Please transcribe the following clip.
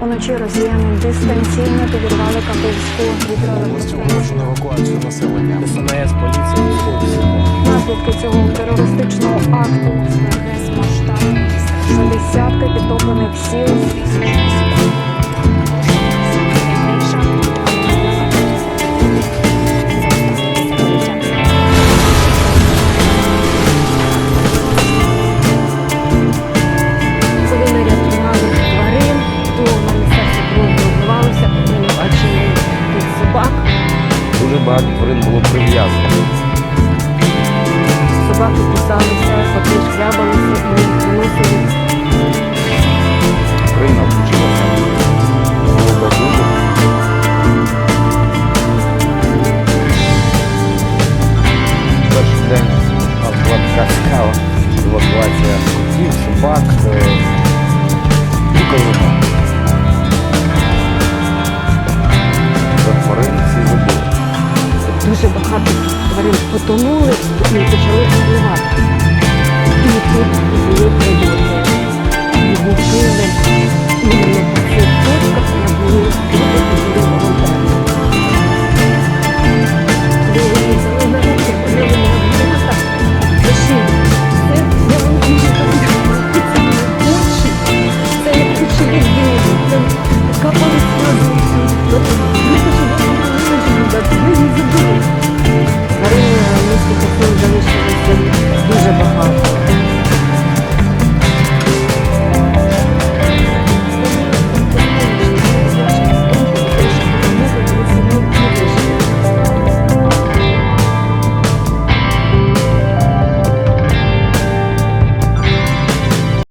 Уночі росіяни дистанційно підірвали Каховську гідроелектростанцію. оголошено евакуацію населення. СНС, поліція, військові. Наслідки цього терористичного акту багато тварин було прив'язано. Собаки кусалися, коти шкрябалися і їх виносили. Україна включилася. Було байдуже. Перший день у нас була така цікава евакуація котів, собак дуже багато тварин потонули і почали впливати. І тут були придурки. І вучили іменно по цих точках, я були Капали